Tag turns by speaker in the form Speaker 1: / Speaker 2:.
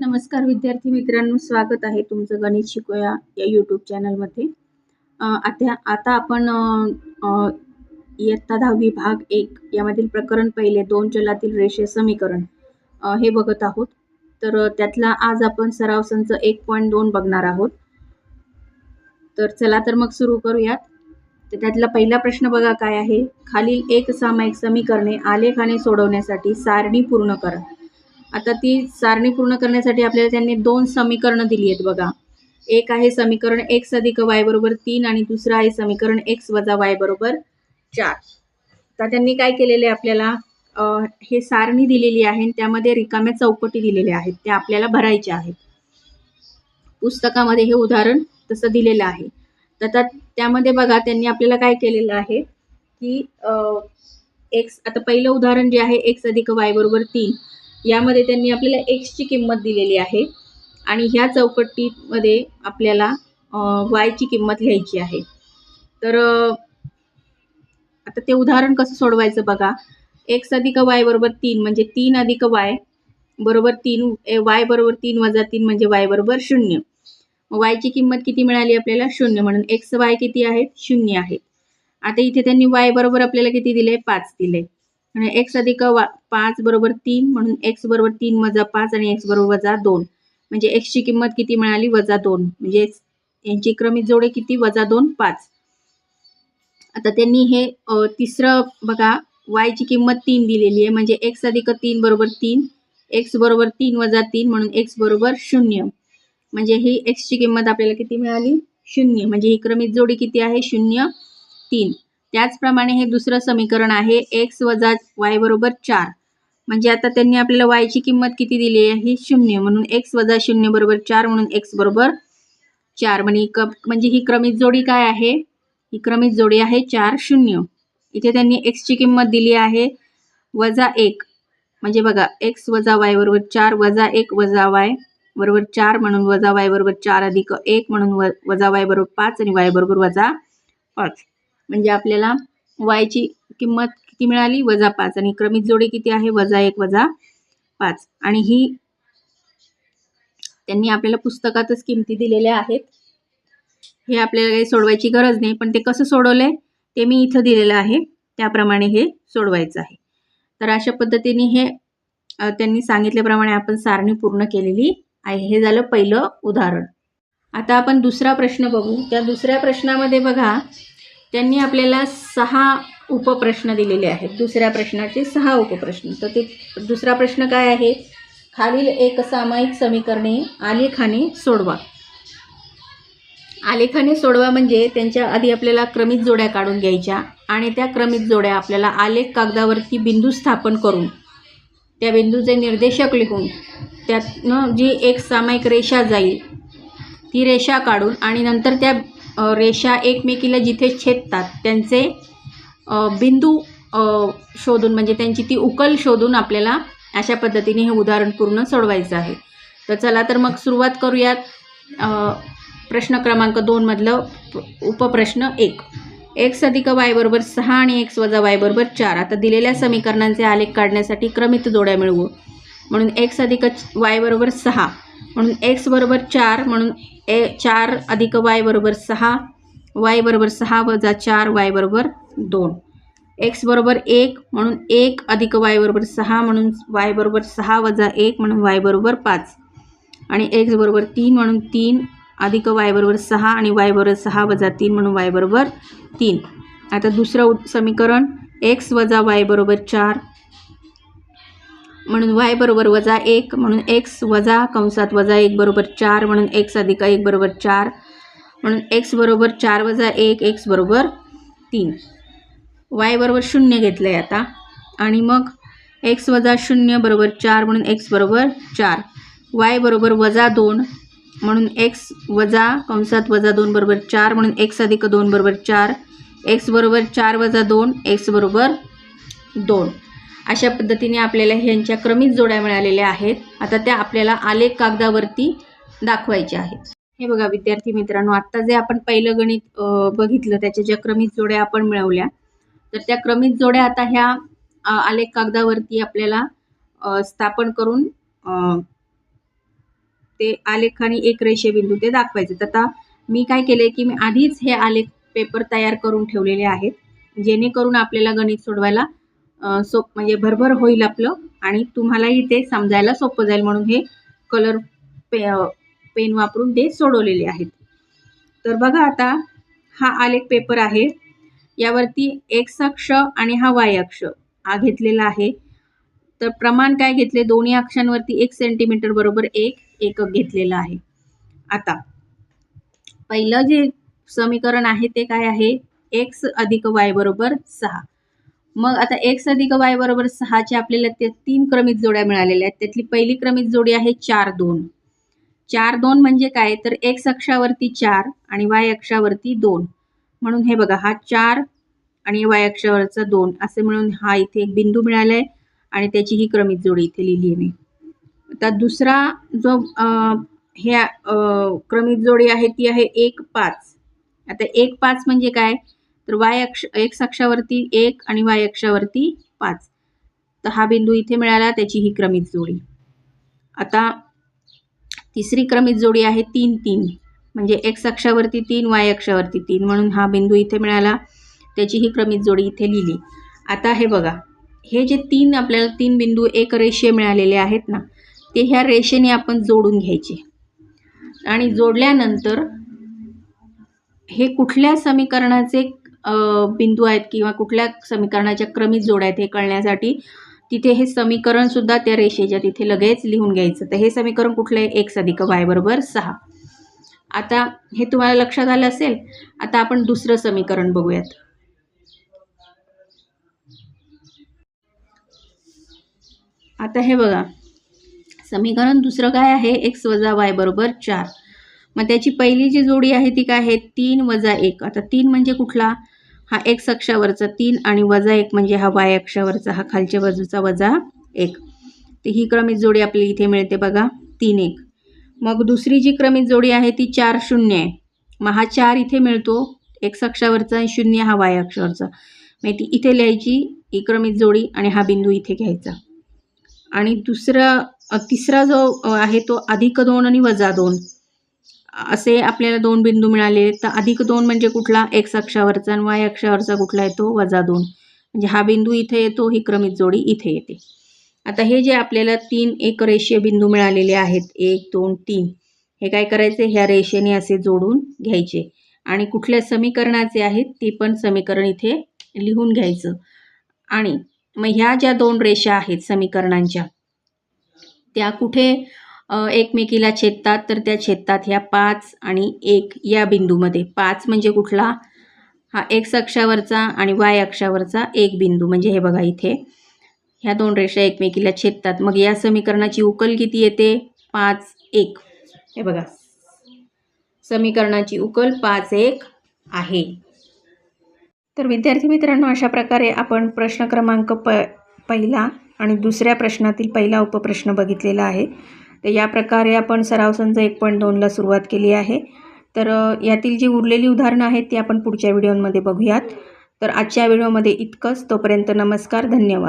Speaker 1: नमस्कार विद्यार्थी मित्रांनो स्वागत आहे तुमचं गणित शिकूया या यूट्यूब चॅनलमध्ये आता आता आपण इयत्ता दहावी भाग एक यामधील प्रकरण पहिले दोन चलातील रेषे समीकरण. हे बघत आहोत. तर त्यातला आज आपण सराव संच एक पॉईंट दोन बघणार आहोत. तर चला तर मग सुरू करूयात. तर त्यातला पहिला प्रश्न बघा काय आहे. खालील एक सामायिक समीकरणे आलेखाने सोडवण्यासाठी सारणी पूर्ण करा. आता ती सारणी पूर्ण करण्यासाठी आपल्याला त्यांनी दोन समीकरणं दिली आहेत बघा. एक आहे समीकरण एक्स अधिक वाय बरोबर तीन आणि दुसरं आहे समीकरण एक्स वजा वाय बरोबर चार. तर त्यांनी काय केलेले आहे आपल्याला? हे सारणी दिलेली आहे त्यामध्ये रिकाम्या चौकटी दिलेल्या आहेत. त्या आपल्याला भरायच्या आहेत. पुस्तकामध्ये हे उदाहरण तसं दिलेलं आहे. तर त्यामध्ये बघा त्यांनी आपल्याला काय केलेलं आहे की एक्स आता पहिलं उदाहरण जे आहे एक्स अधिक वाय बरोबर तीन. यामध्ये त्यांनी आपल्याला एक्सची किंमत दिलेली आहे. आणि ह्या चौकटीमध्ये आपल्याला वायची किंमत लिहायची आहे. तर आता ते उदाहरण कसं सोडवायचं बघा. एक्स अधिक वाय बरोबर तीन म्हणजे तीन अधिक वाय बरोबर तीन वाय बरोबर तीन वजा तीन म्हणजे वाय बरोबर शून्य. वायची किंमत किती मिळाली आपल्याला? शून्य. म्हणून एक्स वाय किती आहेत? शून्य आहेत. आता इथे त्यांनी वाय बरोबर आपल्याला किती दिले? पाच दिले. आणि एक्स अधिक वा पाच बरोबर तीन म्हणून एक्स बरोबर तीन वजा पाच आणि एक्स बरोबर वजा दोन. म्हणजे एक्सची किंमत किती मिळाली? वजा दोन. म्हणजे यांची क्रमित जोडे किती? वजा दोन पाच. आता त्यांनी हे तिसरं बघा वायची किंमत तीन दिलेली आहे. म्हणजे एक्स अधिक तीन बरोबर तीन एक्स बरोबर तीन वजा तीन म्हणून एक्स बरोबर शून्य. म्हणजे ही एक्सची किंमत आपल्याला किती मिळाली? शून्य. म्हणजे ही क्रमित जोडी किती आहे? शून्य तीन. त्याचप्रमाणे हे दुसरं समीकरण आहे एक्स वजा वाय बरोबर चार. म्हणजे आता त्यांनी आपल्याला वायची किंमत किती दिली आहे? ही शून्य. म्हणून एक्स वजा शून्य बरोबर चार म्हणून एक्स बरोबर चार. म्हणजे क म्हणजे ही क्रमित जोडी काय आहे? ही क्रमित जोडी आहे चार शून्य. इथे त्यांनी एक्सची किंमत दिली आहे वजा एक. म्हणजे बघा एक्स वजा वाय बरोबर चार वजा एक वजा वाय बरोबर चार म्हणून वजा वाय बरोबर चार अधिक एक म्हणून व वजा वाय बरोबर पाच आणि वाय बरोबर वजा पाच. म्हणजे आपल्याला वायची किंमत किती मिळाली? वजा पाच. आणि क्रमित जोडी किती आहे? वजा एक वजा पाच. आणि ही त्यांनी आपल्याला पुस्तकातच किमती दिलेल्या आहेत. हे आपल्याला काही सोडवायची गरज नाही पण ते कसं सोडवलंय ते मी इथं दिलेलं आहे. त्याप्रमाणे हे सोडवायचं आहे. तर अशा पद्धतीने हे त्यांनी सांगितल्याप्रमाणे आपण सारणी पूर्ण केलेली आहे. हे झालं पहिलं उदाहरण. आता आपण दुसरा प्रश्न बघू. त्या दुसऱ्या प्रश्नामध्ये बघा त्यांनी आपल्याला सहा उपप्रश्न दिलेले आहेत. दुसऱ्या प्रश्नाचे सहा उपप्रश्न. तर ते दुसरा प्रश्न काय आहे? खालील एक सामायिक समीकरणे आलेखाने सोडवा. आलेखाने सोडवा म्हणजे त्यांच्या आधी आपल्याला क्रमित जोड्या काढून घ्यायच्या आणि त्या क्रमित जोड्या आपल्याला आलेख कागदावरती बिंदू स्थापन करून त्या बिंदूचे निर्देशक लिहून त्यातनं जी एक सामायिक रेषा जाईल ती रेषा काढून आणि नंतर त्या रेषा एकमेकीला जिथे छेदतात त्यांचे बिंदू शोधून म्हणजे त्यांची ती उकल शोधून आपल्याला अशा पद्धतीने हे उदाहरण पूर्ण सोडवायचं आहे. तर चला तर मग सुरुवात करूयात. प्रश्न क्रमांक दोनमधलं उपप्रश्न एक. एक्स अधिक वाय बरोबर सहा आणि एक्स वजा वाय बरोबर चार. आता दिलेल्या समीकरणांचे आलेख काढण्यासाठी क्रमित जोड्या मिळवू. म्हणून एक्स अधिक वाय बरोबर सहा. म्हणून एक्स बरोबर चार. म्हणून ए चार अधिक वाय बरोबर सहा वाय बरोबर सहा वजा चार वाय बरोबर दोन एक्स बरोबर एक म्हणून एक अधिक वाय बरोबर सहा म्हणून वाय बरोबर सहा वजा एक म्हणून वाय बरोबर पाच आणि एक्स बरोबर तीन म्हणून तीन अधिक वाय बरोबर सहा आणि वाय बरोबर सहा वजा तीन म्हणून वाय बरोबर तीन आता दुसरं समीकरण एक्स वजा वाय बरोबर चार म्हणून वाय बरोबर वजा एक म्हणून एक्स वजा कंसात वजा एक बरोबर चार म्हणून एक्स अधिक एक बरोबर चार म्हणून एक्स बरोबर चार वजा एक एक्स बरोबर तीन. वाय बरोबर शून्य घेतलं आहे आता. आणि मग एक्स वजा शून्य बरोबर चार म्हणून एक्स बरोबर चार. वाय बरोबर वजा दोन म्हणून एक्स वजा कंसात वजा दोन बरोबर चार म्हणून एक्स अधिक दोन बरोबर चार. एक्स बरोबर चार वजा दोन एक्स बरोबर दोन. अशा पद्धतीने आपल्याला ह्यांच्या क्रमित जोड्या मिळालेल्या आहेत. आता त्या आपल्याला आलेख कागदावरती दाखवायच्या आहेत. हे बघा विद्यार्थी मित्रांनो आत्ता जे आपण पहिलं गणित बघितलं त्याच्या ज्या क्रमित जोड्या आपण मिळवल्या तर त्या क्रमित जोड्या आता ह्या आलेख कागदावरती आपल्याला स्थापन करून ते आलेख आणि एक रेषेबिंदू ते दाखवायचे. तर आता मी काय केले की मी आधीच हे आलेख पेपर तयार करून ठेवलेले आहेत जेणेकरून आपल्याला गणित सोडवायला सोप म्हणजे भरभर होईल आपलं आणि तुम्हालाही ते समजायला सोपं जाईल म्हणून हे कलर पे पेन वापरून ते सोडवलेले आहेत. तर बघा आता हा आलेख पेपर आहे. यावरती एक्स अक्ष आणि हा वाय अक्ष हा घेतलेला आहे. तर प्रमाण काय घेतले? दोन्ही अक्षांवरती एक सेंटीमीटर बरोबर एक एकक घेतलेला आहे. आता पहिलं जे समीकरण आहे ते काय आहे? एक्स अधिक वाय बरोबर सहा. मग आता एक्स अधिक वाय बरोबर सहाचे आपल्याला ते तीन क्रमित जोड्या मिळालेल्या आहेत. त्यातली पहिली क्रमित जोडी आहे चार दोन. चार दोन म्हणजे काय? तर एक्स अक्षावरती चार आणि वाय अक्षावरती दोन. म्हणून हे बघा हा चार आणि वाय अक्षावरचा दोन. असे मिळून हा इथे एक बिंदू मिळाला आहे आणि त्याची ही क्रमित जोडी इथे लिहिली आहे मी. आता दुसरा जो ह्या क्रमित जोडी आहे ती आहे एक पाच. आता एक पाच म्हणजे काय? तर वाय अक्ष एक्स अक्षावरती एक आणि वाय अक्षावरती पाच. तर हा बिंदू इथे मिळाला त्याची ही क्रमित जोडी. आता तिसरी क्रमित जोडी आहे तीन तीन. म्हणजे एक्स अक्षावरती तीन वाय अक्षावरती तीन. म्हणून हा बिंदू इथे मिळाला त्याची ही क्रमित जोडी इथे लिहिली. आता हे बघा. हे जे तीन आपल्याला तीन बिंदू एक रेषे मिळालेले आहेत ना ते ह्या रेषेने आपण जोडून घ्यायचे. आणि जोडल्यानंतर हे कुठल्या समीकरणाचे बिंदू आहेत किंवा कुठल्या समीकरणाच्या क्रमित जोड्या आहेत हे कळण्यासाठी तिथे हे समीकरणसुद्धा त्या रेषेच्या तिथे लगेच लिहून घ्यायचं. तर हे समीकरण कुठलं आहे? एक्स अधिक वाय बरोबर सहा. आता हे तुम्हाला लक्षात आलं असेल? आता आपण दुसरं समीकरण बघूयात. आता हे बघा. समीकरण दुसरं काय आहे? एक्स वजा वाय बरोबर चार. मग त्याची पहिली जी जोडी आहे ती काय आहे? तीन वजा एक. आता तीन म्हणजे कुठला? हा एक्स अक्षावरचा तीन आणि वजा एक म्हणजे हा वाय अक्षावरचा हा खालच्या बाजूचा वजा एक. तर ही क्रमित जोडी आपल्याला इथे मिळते बघा तीन एक. मग दुसरी जी क्रमित जोडी आहे ती चार शून्य आहे. मग हा चार इथे मिळतो एक्स अक्षावरचा आणि शून्य हा वाय अक्षावरचा. मग ती इथे लिहायची ही क्रमित जोडी आणि हा बिंदू इथे घ्यायचा. आणि दुसरा तिसरा जो आहे तो अधिक दोन आणि वजा दोन. असे आपल्याला दोन बिंदू मिळाले. तर अधिक दोन म्हणजे कुठला? एक्स अक्षावरचा आणि वाय अक्षावरचा कुठला येतो? वजा दोन. म्हणजे हा बिंदू इथे येतो ही क्रमित जोडी इथे येते. आता हे जे आपल्याला तीन एक रेषीय बिंदू मिळालेले आहेत एक दोन तीन हे काय करायचे? ह्या रेषेने असे जोडून घ्यायचे. आणि कुठल्या समीकरणाचे आहेत ते पण समीकरण इथे लिहून घ्यायचं. आणि मग ह्या ज्या दोन रेषा आहेत समीकरणांच्या त्या कुठे एकमेकीला छेदतात तर त्या छेदतात ह्या पाच आणि एक या बिंदूमध्ये. पाच म्हणजे कुठला? हा एक्स अक्षावरचा आणि वाय अक्षावरचा एक बिंदू. म्हणजे हे बघा इथे. ह्या दोन रेषा एकमेकीला छेदतात. मग या समीकरणाची उकल किती येते? पाच एक. हे बघा. समीकरणाची उकल पाच एक आहे. तर विद्यार्थी मित्रांनो अशा प्रकारे आपण प्रश्न क्रमांक प पहिला आणि दुसऱ्या प्रश्नातील पहिला उपप्रश्न बघितलेला आहे. तर या प्रकारे आपण सराव संच एक पॉईंट दोनला सुरुवात केली आहे. तर यातील जी उरलेली उदाहरणं आहेत ती आपण पुढच्या व्हिडिओमध्ये बघूयात. तर आजच्या व्हिडिओमध्ये इतकंच. तोपर्यंत नमस्कार धन्यवाद.